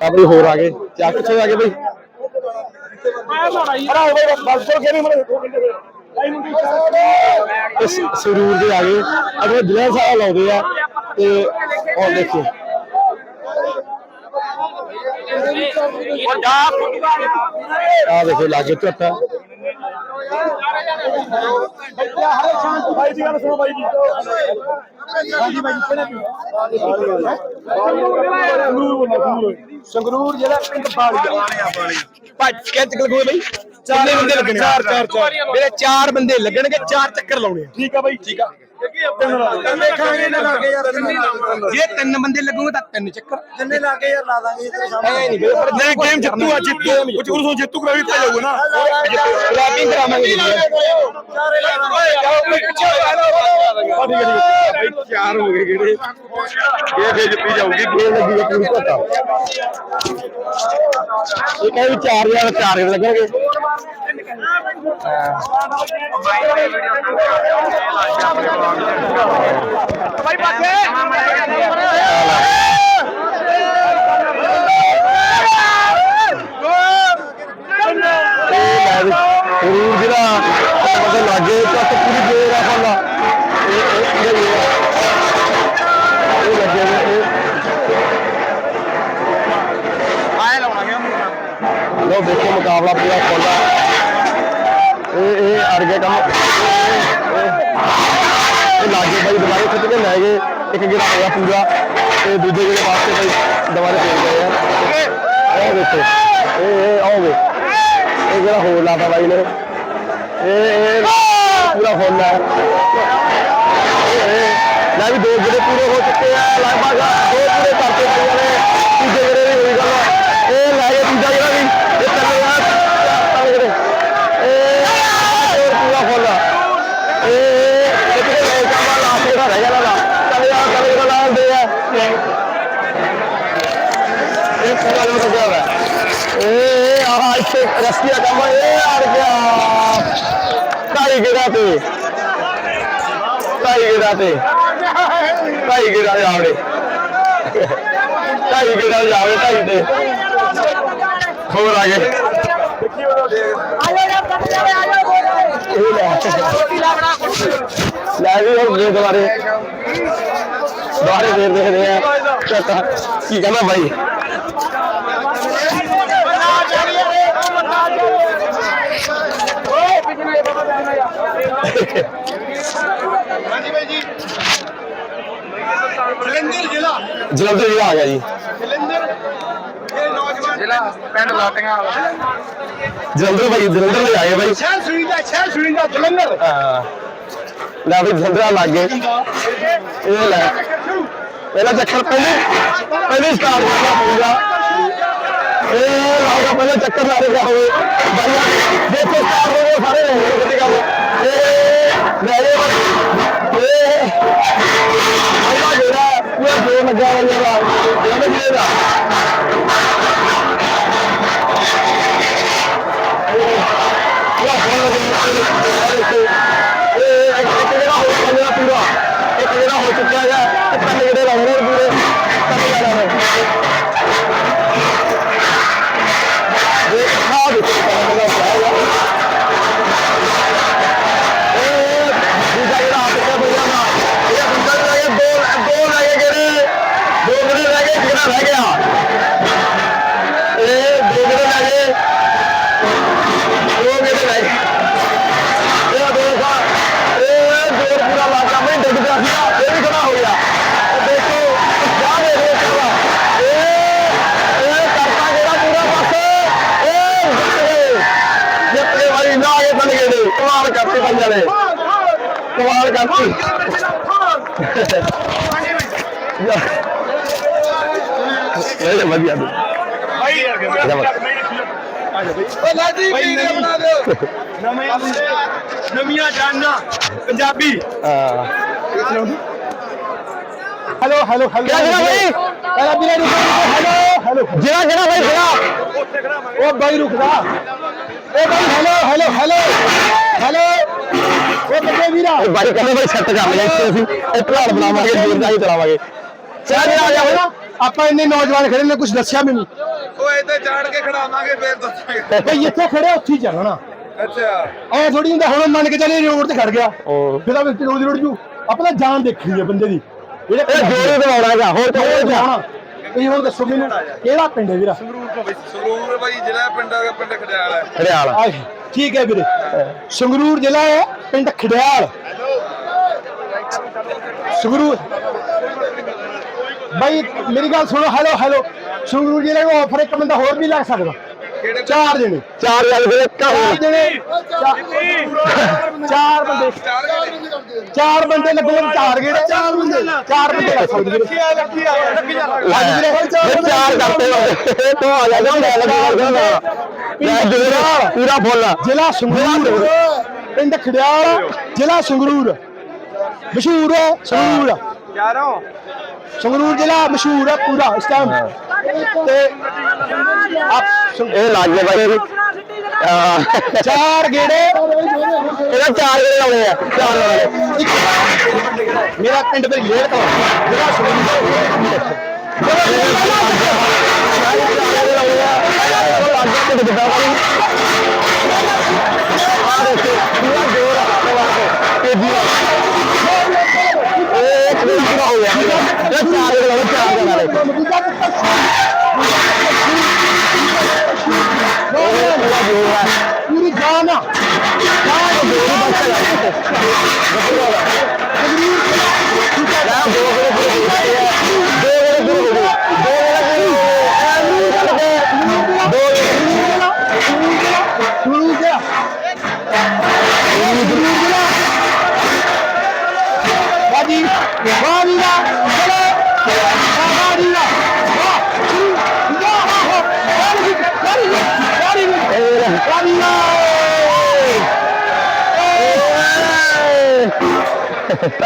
ਆ ਬਈ ਹੋਰ ਆ ਗਏ। ਚਾਰ ਕਿੱਥੇ ਆ ਗਏ ਬਈ। ਇਸ ਸਰੂਰ ਦੇ ਆ ਗਏ। ਅਗਲੇ ਜ਼ਿਲ੍ਹਾ ਸਾਹਿਬ ਲਾਉਂਦੇ ਆ। ਤੇ ਹੁਣ ਦੇਖੋ ਆ ਦੇਖੋ, ਲਾਗੇ ਝੱਟਾ ਭਾਈ ਜੀ ਗੱਲ ਸੁਣੋ ਭਾਈ ਜੀ। ਹਾਂਜੀ ਭਾਈ ਸੰਗਰੂਰ ਜਿਹੜਾ ਪਿੰਡ ਬਾਲੀ। ਭੱਜ ਕੇ ਚੱਕਰ ਕੋਈ ਬਈ? ਚਾਰ ਬੰਦੇ ਲੱਗਣੇ ਚਾਰ ਚਾਰ ਚਾਰ। ਮੇਰੇ ਚਾਰ ਬੰਦੇ ਲੱਗਣਗੇ ਚਾਰ ਚੱਕਰ ਲਾਉਣੇ ਠੀਕ ਆ ਭਾਈ ਠੀਕ ਆ। ਦੇਖਾਂਗੇ ਇਹਨਾਂ ਲਾਗੇ ਯਾਰ ਜੇ ਤਿੰਨ ਬੰਦੇ ਲੱਗੂਗੇ ਤਾਂ ਤਿੰਨ ਚੱਕਰ। ਜਿੰਨੇ ਲਾਗੇ ਯਾਰ ਲਾ ਦਾਂਗੇ ਤੇਰੇ ਐ ਨਹੀਂ ਬਈ ਪਰ ਨਹੀਂ ਗੇਮ ਜਿੱਤੂ ਆ ਜਿੱਤੂ। ਚ ਉਰਸੋਂ ਜਿੱਤੂ ਕਰਾ ਦਿੱਤਾ ਜਾਊਗਾ ਨਾ। ਰੈਪਿੰਗ ਕਰਾਵਾਂਗੇ ਚਾਰੇ ਲਾ ਚਾਰ ਹੋ ਗਏ ਕਿਹੜੇ? ਇਹ ਫੇਰ ਜਿੱਤੀ ਜਾਊਗੀ ਗੇਮ ਲੱਗੀ ਪੂਰੀ ਘਟਾ ਇਹ ਕਹੇ ਵੀ ਚਾਰ ਯਾਰ ਚਾਰ ਹੀ ਲੱਗਣਗੇ। ਭਾਈ ਪਾਸੇ ਲੋ ਦੇਖੋ ਮੁਕਾਬਲਾ ਪੂਰਾ ਖੋਲਾ ਇਹ ਇਹ ਅੜ ਗਿਆ ਕੰਮ। ਇਹ- ਲਾਗੇ ਬਾਈ ਦੁਬਾਰੇ ਖਿੱਚ ਕੇ ਲੈ ਗਏ। ਇੱਕ ਗਿਰਾ ਹੋਇਆ ਪੂਰਾ। ਤੇ ਦੂਜੇ ਗਿਰੇ ਵਾਸਤੇ ਬਾਈ ਦੁਬਾਰੇ ਫੇਰ ਗਏ ਆ। ਇਹ ਦੇਖੋ। ਇਹ ਇਹ, ਆਓ ਇਹ ਜਿਹੜਾ ਹੋਰ ਲਾਤਾ ਬਾਈ ਨੇ। ਇਹ ਇਹ ਪੂਰਾ ਫੁੱਲ ਲੈ ਵੀ ਦੋ ਗਿਰੇ ਪੂਰੇ ਹੋ ਚੁੱਕੇ ਆ। ਲਗਭਗ ਦੋ ਪੂਰੇ ਕਰਤੇ ਬਾਈਆਂ ਨੇ ਤੀਜੇ ਗਿਰੇ ਵੀ ਹੋਈ ਗੱਲ ਇਹ ਲੈ ਗਏ ਤੀਜਾ ਜਿਹੜਾ ਵੀ ਇਹ ਤਿੰਨ ਯਾਰ ਤਿੰਨ ਗਿਰੇ ਇਹ ਹੋਰ ਪੂਰਾ ਫੁੱਲ ਆ ਇਹ ਇੱਕ ਦੇ ਲੈ ਜਾਵਾ ਲਾਸਟ ਜਿਹੜਾ ਰਹਿ ਗਿਆ ਨਾ ਚੱਲ ਯਾਰ ਚੱਲ ਜਿਹੜਾ ਲਾਲ ਦੇ ਆ ਇਹ ਪੂਰਾ ਜਿਹੜਾ ਗਿਆ ਵਾ ਇਹ ਆਹ ਇੱਥੇ ਰਸਤੀਆ ਕੰਮ ਇਹ ਅੜ ਗਿਆ ਢਾਈ ਗਿਰਾ ਤੇ ਢਾਈ ਗਿਰਾ ਤੇ ਢਾਈ ਗਿਰਾ ਜਾਵੜੇ ਢਾਈ ਗਿਰਾ ਜਾਵੜੇ ਢਾਈ ਤੇ ਹੋਰ ਆ ਗਏ ਲੈ ਲੈ ਵੀ ਹੁਣ ਦੇ ਦੁਬਾਰੇ ਦੁਬਾਰੇ ਫੇਰ ਦੇਖਦੇ ਆ ਕੀ ਕਹਿੰਦਾ ਬਾਈ ਹਾਂਜੀ ਭਾਈ ਜੀ ਜਲੰਧਰ ਜ਼ਿਲ੍ਹਾ। ਜਲੰਧਰ ਜਿਹੜਾ ਆ ਗਿਆ ਜੀ। ਜਲੰਧਰ ਇਹ ਨੌਜਵਾਨ ਜ਼ਿਲ੍ਹਾ ਪਿੰਡ ਲਾਟੀਆਂ ਵਾਲਾ। ਜਲੰਧਰ ਬਾਈ ਜਲੰਧਰ ਦੇ ਆਏ ਬਾਈ। ਸ਼ਹਿਰ ਸੁਰਿੰਦਾ ਸ਼ਹਿਰ ਸੁਰਿੰਦਾ ਜਲੰਧਰ। ਹਾਂ। ਲੈ ਬਈ ਜਲੰਧਰ ਲੱਗ। ਗਏ ਇਹ ਲੈ। ਪਹਿਲਾ ਚੱਕਰ ਪਹਿਲੇ ਪਹਿਲੇ ਸਟਾਰਟ ਕਰਨਾ ਪਊਗਾ। ਇਹ ਲਾਉਗਾ ਪਹਿਲਾ ਚੱਕਰ ਲਾ ਰਿਹਾ ਹੋਵੇ ਬਾਈਆ ਦੇਖੋ ਸਟਾਰਟ ਹੋ ਗਏ ਸਾਰੇ। ਹੋ ਗਏ ਗੱਲ ਇਹ ਕਮਾਲ ਕਰਤੀ ਇਹ ਵਧੀਆ ਤੂੰ ਭਾਈ ਯਾਰ ਓ ਲਾਜੀ ਵੀਡੀਓ ਬਣਾ ਦਿਓ ਨਵੇਂ ਨਵੀਆਂ ਜਾਨਾਂ ਪੰਜਾਬੀ ਹਾਂ ਹੈਲੋ ਹੈਲੋ ਹੈਲੋ ਕਿਹੜਾ ਕਿਹੜਾ ਬਾਈ ਪਹਿਲਾਂ ਵੀਰੇ ਰੁਕੋ ਹੈਲੋ ਉਹ ਬਾਈ ਰੁਕਦਾ ਉਹ ਬਾਈ ਹੈਲੋ ਹੈਲੋ ਹੈਲੋ ਹੈਲੋ ਉਹ ਕਿੱਥੇ ਵੀਰਾ। ਇਹ ਬਾਈ ਕਹਿੰਦੇ ਬਾਈ ਸੈੱਟ ਕਰ ਲਿਆ ਇੱਥੇ ਅਸੀਂ। ਇਹ ਢਲਾਲ ਬਣਾਵਾਂਗੇ ਜੋਰ ਦਾ ਹੀ ਚਲਾਵਾਂਗੇ ਚਾਹ ਜਿਹੜਾ ਆ ਗਿਆ ਹੋਇਆ ਆਪਾਂ ਇੰਨੇ ਨੌਜਵਾਨ ਖੜੇ ਨੇ ਕੁਝ ਦੱਸਿਆ ਮੈਨੂੰ? ਉਹ ਇੱਥੇ ਚਾੜ ਕੇ ਖੜਾਵਾਂਗੇ ਫੇਰ ਦੱਸਾਂਗੇ। ਬਈ ਇੱਥੇ ਖੜੇ ਉੱਥੇ ਹੀ ਚੱਲਣਾ ਅੱਛਾ। ਐ ਥੋੜੀ ਹੁੰਦਾ ਹੁਣ ਮੰਨ ਕੇ ਚੱਲੇ ਰੋਡ ਤੇ ਖੜ ਗਿਆ। ਫਿਰ ਤਾਂ ਵਿਅਕਤੀ ਰੋਡ ਰੋਡ ਜੂ। ਆਪਣਾ ਜਾਨ ਦੇਖਣੀ ਹੈ ਬੰਦੇ ਦੀ। ਇਹ ਜੋਰੇ ਦਵਾਉਣਾ ਹੈਗਾ ਹੋਰ ਤਾਂ ਹੋਰ ਜਾਣਾ ਇਹ ਹੁਣ ਦੱਸੋ ਮੈਨੂੰ ਕਿਹੜਾ ਪਿੰਡ ਹੈ ਵੀਰਾ? ਸਰੂਰ ਬਾਈ ਜਿਹੜਾ ਪਿੰਡ ਦਾ ਪਿੰਡ ਖੜਿਆਲ ਹੈ। ਹਰਿਆਲ ਆਏ, ਠੀਕ ਹੈ ਵੀਰੇ। ਸੰਗਰੂਰ ਜ਼ਿਲ੍ਹਾ ਹੈ ਪਿੰਡ ਖੜਿਆਲ ਸੰਗਰੂਰ। ਬਾਈ ਮੇਰੀ ਗੱਲ ਸੁਣੋ ਹੈਲੋ ਹੈਲੋ ਸੰਗਰੂਰ ਜ਼ਿਲ੍ਹੇ ਨੂੰ ਆਫਰ ਇੱਕ ਬੰਦਾ ਹੋਰ ਵੀ ਲੱਗ ਸਕਦਾ। ਚਾਰ ਜਣੇ ਚਾਰ ਜਣੇ ਫਿਰ ਚਾਰ ਜਣੇ? ਚਾਰ ਬੰਦੇ। ਚਾਰ ਗਏ ਚਾਰ ਬੰਦੇ ਲੱਗਣਗੇ ਚਾਰ ਗੇੜੇ। ਚਾਰ ਬੰਦੇ। ਚਾਰ ਬੰਦੇ। ਲੱਗ ਸਕਦੇ ਵੀਰੇ ਹਾਂਜੀ ਵੀਰੇ ਇਹ ਚਾਰ ਕਰਤੇ ਇਹ ਤੋਂ ਆ ਜਾਗਾ ਲੈ ਲਗਾ ਲੈ ਜੋਰਾ ਪੂਰਾ ਫੁੱਲ। ਜ਼ਿਲ੍ਹਾ ਸੰਗਰੂਰ। ਪਿੰਡ ਖੜਿਆਲ ਜ਼ਿਲ੍ਹਾ ਸੰਗਰੂਰ। ਮਸ਼ਹੂਰ ਹੈ ਸੰਗਰੂਰ। ਯਾਰੋ। ਸੰਗਰੂਰ ਜ਼ਿਲ੍ਹਾ ਮਸ਼ਹੂਰ ਹੈ ਪੂਰਾ ਇਸ ਟਾਈਮ ਤੇ ਆਪ ਇਹ ਲੱਗ ਬਾਈ ਚਾਰ ਗੇੜੇ। ਇਹਦਾ ਚਾਰ ਜਣੇ ਲਾਉਣੇ ਆ। ਚਾਰ ਇੱਕ- ਮੇਰਾ ਪਿੰਡ ਵੀ ਲੇਰ ਤੋਂ। ਜ਼ਿਲ੍ਹਾ ਸੰਗਰੂਰ ਪੂਰੀ। rất là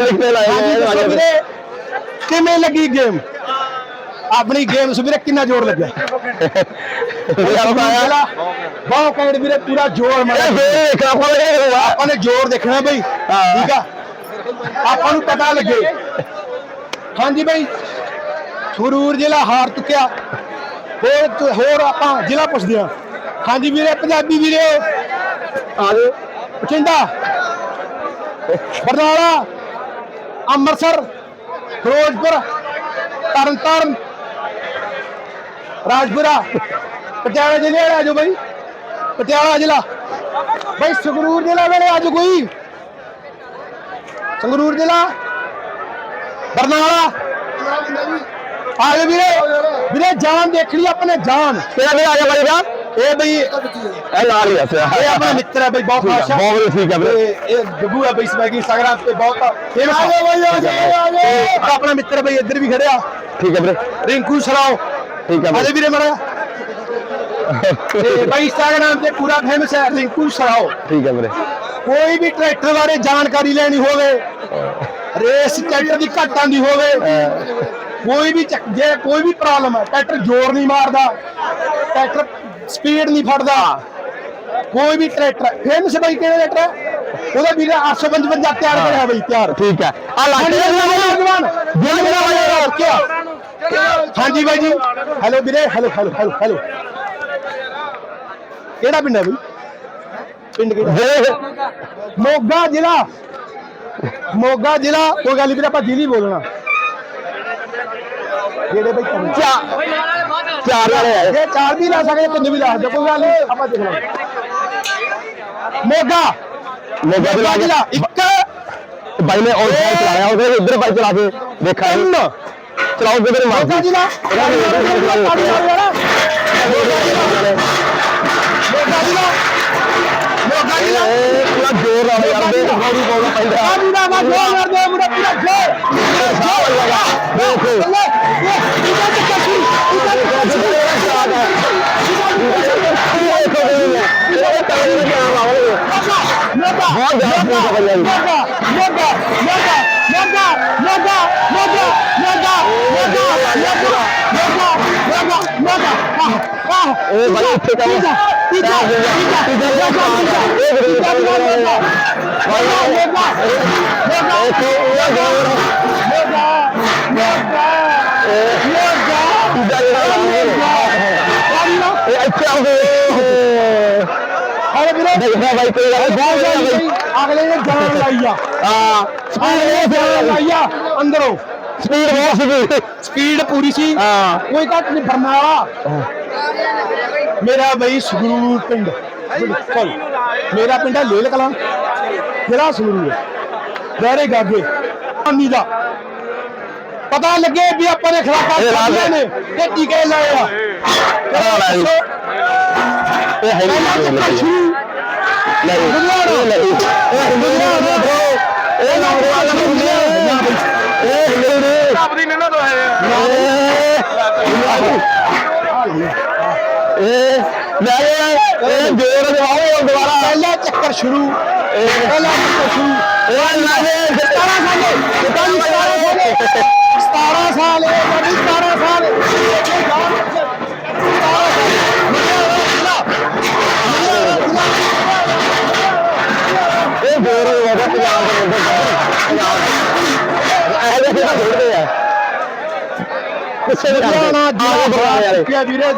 ਹਾਂਜੀ ਦੱਸੋ ਵੀਰੇ ਕਿਵੇਂ ਲੱਗੀ ਗੇਮ ਆਪਣੀ ਗੇਮ ਵੀਰੇ ਕਿੰਨਾ ਜ਼ੋਰ ਲੱਗਿਆ? ਬਹੁਤ ਕੈਂਡ ਵੀਰੇ ਪੂਰਾ ਜ਼ੋਰ ਮਾਰਿਆ। ਆਪਾਂ ਨੇ ਜ਼ੋਰ ਦੇਖਣਾ ਬਈ। ਠੀਕ ਆ। ਆਪਾਂ ਨੂੰ ਪਤਾ ਲੱਗੇ। ਹਾਂਜੀ ਬਈ। ਸਰੂਰ ਜ਼ਿਲ੍ਹਾ ਹਾਰ ਚੁੱਕਿਆ। ਹੋਰ ਹੋਰ ਆਪਾਂ ਜ਼ਿਲ੍ਹਾ ਪੁੱਛਦੇ ਹਾਂ। ਹਾਂਜੀ ਵੀਰੇ ਪੰਜਾਬੀ ਵੀਰੇ। ਬਠਿੰਡਾ। ਬਰਨਾਲਾ। ਅੰਮ੍ਰਿਤਸਰ, ਫਿਰੋਜ਼ਪੁਰ, ਤਰਨਤਾਰਨ, ਰਾਜਪੁਰਾ, ਪਟਿਆਲਾ ਜ਼ਿਲ੍ਹੇ ਵਾਲੇ ਆਜੋ ਬਾਈ। ਪਟਿਆਲਾ ਜ਼ਿਲ੍ਹਾ। ਬਾਈ ਸੰਗਰੂਰ ਜ਼ਿਲ੍ਹਾ ਵਾਲੇ ਆਜੋ ਕੋਈ। ਸੰਗਰੂਰ ਜ਼ਿਲ੍ਹਾ। ਬਰਨਾਲਾ। ਆਜੋ ਵੀਰੇ। ਵੀਰੇ ਜਾਨ ਦੇਖਣੀ ਆਪਣੇ ਜਾਨ। ਤੇਰਾ ਵੀ ਆ ਗਿਆ ਬਾਈ ਦਾ? ਇਹ ਬਈ ਇਹ ਨਾਲ ਹੀ ਆ ਇਹ ਆਪਣਾ ਮਿੱਤਰ ਹੈ ਬਈ ਬਹੁਤ ਖਾਸ ਹੈ ਬਹੁਤ ਵਧੀਆ ਠੀਕ ਹੈ ਵੀਰੇ ਇਹ ਗੱਗੂ ਹੈ ਬਈ ਸਵੈਗੀ ਇੰਸਟਾਗ੍ਰਾਮ ਤੇ ਬਹੁਤ ਫੇਮਸ ਆ ਗਿਆ ਬਈ ਆ ਗਿਆ ਆ ਗਿਆ ਆਪਣਾ ਮਿੱਤਰ ਬਈ ਇੱਧਰ ਵੀ ਖੜਿਆ। ਠੀਕ ਹੈ ਵੀਰੇ। ਰਿੰਕੂ ਸਰਾਓ। ਠੀਕ ਹੈ ਆਜੇ ਵੀਰੇ ਮੜਾ ਤੇ ਬਈ ਇੰਸਟਾਗ੍ਰਾਮ ਤੇ ਪੂਰਾ ਫੇਮਸ ਹੈ ਰਿੰਕੂ ਸਰਾਓ। ਠੀਕ ਹੈ ਵੀਰੇ। ਕੋਈ ਵੀ ਟਰੈਕਟਰ ਬਾਰੇ ਜਾਣਕਾਰੀ ਲੈਣੀ ਹੋਵੇ ਰੇਸ ਟਰੈਕਟਰ ਦੀ ਘੱਟ ਆਂਦੀ ਹੋਵੇ ਕੋਈ ਵੀ ਜੇ ਕੋਈ ਵੀ ਪ੍ਰੋਬਲਮ ਹੈ ਟਰੈਕਟਰ ਜ਼ੋਰ ਨਹੀਂ ਮਾਰਦਾ ਟਰੈਕਟਰ ਸਪੀਡ ਨਹੀਂ ਫੜਦਾ। ਕੋਈ ਵੀ ਟਰੈਕਟਰ ਫੇਮਸ ਬਾਈ ਕਿਹੜਾ ਟਰੈਕਟਰ ਹੈ? ਉਹਦਾ ਵੀਰੇ 855 ਤਿਆਰ ਕਰਿਆ ਬਈ ਤਿਆਰ। ਠੀਕ ਹੈ। ਆ ਲੱਗ ਹਾਂਜੀ ਬਾਈ ਜੀ। ਹੈਲੋ ਵੀਰੇ ਹੈਲੋ ਹੈਲੋ ਹੈਲੋ ਹੈਲੋ। ਕਿਹੜਾ ਪਿੰਡ ਹੈ ਬਈ? ਪਿੰਡ ਕਿਹੜਾ? ਮੋਗਾ ਜ਼ਿਲ੍ਹਾ। ਮੋਗਾ ਜ਼ਿਲ੍ਹਾ। ਕੋਈ ਗੱਲ ਵੀਰੇ ਆਪਾਂ ਜ਼ਿਲ੍ਹਾ ਬੋਲਣਾ। ਜਿਹੜੇ ਬਈ? ਚ ਚਾਰ ਵਾਲੇ ਆਏ ਇਹ ਚਾਰ ਵੀ ਲਾ ਸਕਦੇ ਪਿੰਡ ਵੀ ਲਾ ਸਕਦੇ ਕੋਈ ਗੱਲ ਨਹੀਂ ਆਪਾਂ ਦੇਖ ਲਾਂਗੇ ਮੋਗਾ ਮੋਗਾ ਵੀ ਮੋਗਾ ਲਾ ਜ਼ਿਲ੍ਹਾ ਗਿਆ ਇੱਕ ਬਾਈ ਨੇ ਔਰ ਸਾਈਡ ਚਲਾਇਆ ਉਹਦੇ ਇੱਧਰ ਬਾਈ ਚਲਾ ਕੇ ਦੇਖਾ ਤਿੰਨ ਚਲਾਓ ਕਿਧਰ ਮਾਰ ਮੋਗਾ ਜ਼ਿਲ੍ਹਾ ਮੋਗਾ ਜ਼ਿਲ੍ਹਾ ਮੋਗਾ ਜ਼ਿਲ੍ਹਾ ਇਹ ਪੂਰਾ ਜ਼ੋਰ ਨਾਲ ਯਾਰ ਦੇ ਗੌਰੀ ਪਾਉਣਾ ਪੈਂਦਾ ਆ ਮੁੰਡਾ ਵਾ ਜੋ ਕਰਦੇ ਮੁੰਡਾ ਪੂਰਾ ਜੋ ਸਾਹ ਲਗਾ ਦੇਖੋ ਲੈ ਇਹ ਇਹਦਾ ਤੇ Yeah. ਦੇਖਣਾ ਬਾਈ ਕੋਈ ਗੱਲ ਬਹੁਤ ਅਗਲੇ ਨੇ ਜਾਨ ਲਾਈ ਆ। ਹਾਂ ਅਗਲੇ ਨੇ ਜਾਨ ਲਾਈ ਆ ਅੰਦਰੋਂ। ਸਪੀਡ ਬਹੁਤ ਸਪੀਡ ਸਪੀਡ ਪੂਰੀ ਸੀ। ਹਾਂ। ਕੋਈ ਘੱਟ ਨਹੀਂ ਬਰਨਾਲਾ ਮੇਰਾ ਬਈ ਸੰਗਰੂਰ ਪਿੰਡ। ਬਿਲਕੁਲ। ਮੇਰਾ ਪਿੰਡ ਹੈ ਲੇਲ ਕਲਾਂ। ਜ਼ਿਲ੍ਹਾ ਸੰਗਰੂਰ ਹੈ। ਦਾਰੇ ਗਾਗੇ ਅੰਨੀ ਦਾ। ਪਤਾ ਲੱਗੇ ਵੀ ਆਪਾਂ ਨੇ ਖਰਾਕਾਂ ਇਹ ਲਾ ਖਾਧੀਆਂ ਨੇ। ਤੇ ਟੀਕੇ ਲਾਏ ਆ। ਇਹ ਹੈ ਸ਼ੁਰੂ ਨਹੀਂ ਇਹ ਨਹੀਂ ਇਹ ਲੁਧਿਆਣਾ ਬ్రో ਇਹ ਨਾ ਇਹ ਲੁਧਿਆਣਾ ਆਪਦੀ ਨੇ ਨਾ ਦੋਏ ਇਹ ਲੈ ਇਹ ਜੋਰ ਦਿਵਾਓ ਦੁਬਾਰਾ ਪਹਿਲਾ ਚੱਕਰ ਸ਼ੁਰੂ ਪਹਿਲਾ ਚੱਕਰ ਸ਼ੁਰੂ ਇਹ ਲੈ 17 ਸਾਲ ਪਤਾ ਨਹੀਂ 17 ਸਾਲ ਲੁਧਿਆਣਾ ਜ਼ਿਲ੍ਹਾ ਬਣਾ ਬਣਾ ਵੀਰੇ।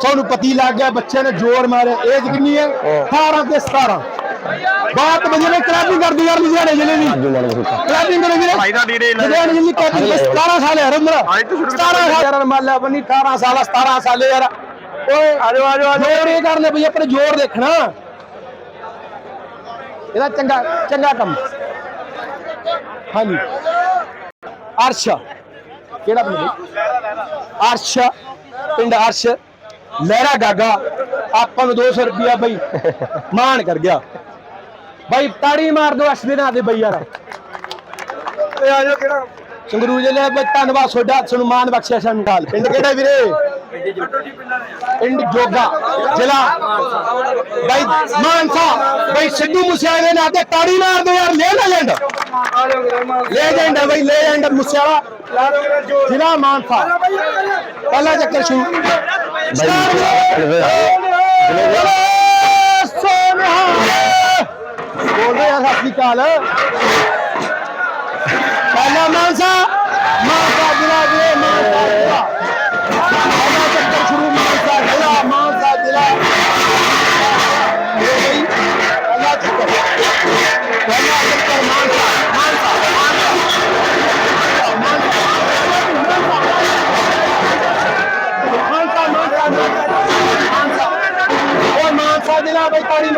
ਤੁਹਾਨੂੰ ਪਤੀ ਲੱਗ ਗਿਆ ਬੱਚੇ ਨੇ ਜ਼ੋਰ ਮਾਰਿਆ। ਏਜ ਕਿੰਨੀ ਹੈ? 18 ਤੇ 17 ਬਾਤ ਵਜੇ ਨੇ ਕਲੈਪਿੰਗ ਕਰਦੀ ਯਾਰ ਲੁਧਿਆਣੇ ਜ਼ਿਲ੍ਹੇ ਦੀ। ਕਲੈਪਿੰਗ ਕਰੋ ਵੀਰੇ। ਭਾਈ ਦਾ ਡੀਡੇ ਲੁਧਿਆਣੇ ਜ਼ਿਲ੍ਹੇ ਦੀ ਕਲੈਪਿੰਗ 17 ਸਾਲ ਹੈ ਰਮਰਾ ਅੱਜ ਤੋਂ ਸ਼ੁਰੂ 17 ਸਾਲ। ਯਾਰ ਮੰਨ ਲਿਆ ਬੰਨੀ 18 ਸਾਲ 17 ਸਾਲ ਯਾਰ। ਓਏ ਆਜੋ ਆਜੋ ਆਜੋ। ਜ਼ੋਰ ਇਹ ਕਰ ਲੈ ਬਈ ਆਪਣੇ ਜ਼ੋਰ ਦੇਖਣਾ। ਇਹਦਾ ਚੰਗਾ ਚੰਗਾ ਕੰਮ। ਹਾਂਜੀ। ਅਰਸ਼। ਕਿਹੜਾ ਪਿੰਡ ਅਰਸ਼ ਪਿੰਡ ਅਰਸ਼। ਲਹਿਰਾ ਗਾਗਾ। ਆਪਾਂ ਨੂੰ 200 ਰੁਪਿਆ ਬਈ। ਮਾਨ ਕਰ ਗਿਆ। ਬਾਈ ਤਾੜੀ ਮਾਰ ਦੋ ਅਰਸ਼ ਦੇ ਨਾਂ ਤੇ ਬਈ ਯਾਰ। ਏ ਆਜੋ ਕਿਹੜਾ? ਸੰਗਰੂਰ ਜ਼ਿਲ੍ਹੇ ਵਿੱਚ ਧੰਨਵਾਦ ਤੁਹਾਡਾ ਤੁਹਾਨੂੰ ਮਾਨ ਬਖਸ਼ਿਆ ਸਾਨੂੰ ਨਾਲ। ਪਿੰਡ ਕਿਹੜਾ ਵੀਰੇ? ਪਿੰਡ ਜੋਗਾ, ਜ਼ਿਲ੍ਹਾ ਬਾਈ ਮਾਨਸਾ। ਬਾਈ ਸਿੱਧੂ ਮੂਸੇਵਾਲੇ ਦੇ ਤੇ ਤਾੜੀ ਮਾਰ ਯਾਰ, ਲੈ ਲੈਜੈਂਡ ਲੈਜੈਂਡ ਹੈ ਬਾਈ ਲੈਜੈਂਡ ਮੂਸੇਵਾਲਾ। ਜ਼ਿਲ੍ਹਾ ਮਾਨਸਾ। ਪਹਿਲਾ ਚੱਕਰ ਸ਼ੁਰੂ। ਬੋਲਦੇ ਆ ਸਤਿ ਸ਼੍ਰੀ ਅਕਾਲ। ਪਹਿਲਾ ਮਾਨਸਾ ਮਾਨਸਾ।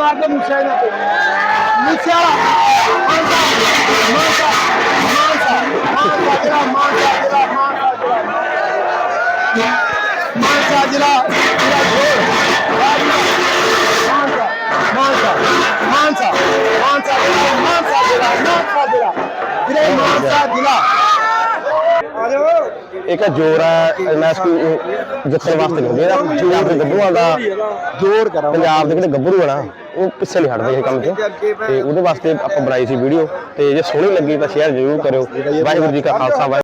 ਮਾਰ ਕੇ ਮੁੱਛਿਆ ਇਹਨਾਂ ਤੇ ਮੁੱਛਿਆ ਮਾਨਸਾ ਜੋਰ ਮਾਨਸਾ ਮਾਨਸਾ ਮਾਨਸਾ ਜ਼ਿਲ੍ਹਾ ਮਾਨਸਾ ਜ਼ਿਲ੍ਹਾ ਮਾਨਸਾ ਜ਼ਿਲ੍ਹਾ ਵੀਰੇ ਮਾਨਸਾ ਜ਼ਿਲ੍ਹਾ ਇੱਕ ਜੋਰ ਹੈ ਮੈਂ ਸਕੂਲ ਜਿੱਤਣ ਵਾਸਤੇ ਨਹੀਂ ਜਿਹੜਾ ਪੰਜਾਬ ਦੇ ਗੱਭਰੂਆਂ ਦਾ ਜੋਰ ਕਰਾਂ। ਪੰਜਾਬ ਦੇ ਜਿਹੜੇ ਗੱਭਰੂ ਆ ਨਾ ਉਹ ਪਿੱਛੇ ਨਹੀਂ ਹਟਦੇ ਇਹ ਕੰਮ 'ਚ ਤੇ ਉਹਦੇ ਵਾਸਤੇ ਆਪਾਂ ਬਣਾਈ ਸੀ ਵੀਡੀਓ। ਤੇ ਜੇ ਸੋਹਣੀ ਲੱਗੀ ਤਾਂ ਸ਼ੇਅਰ ਜ਼ਰੂਰ ਕਰਿਓ। ਵਾਹਿਗੁਰੂ ਜੀ ਕਾ ਖਾਲਸਾ, ਵਾਹਿਗੁਰੂ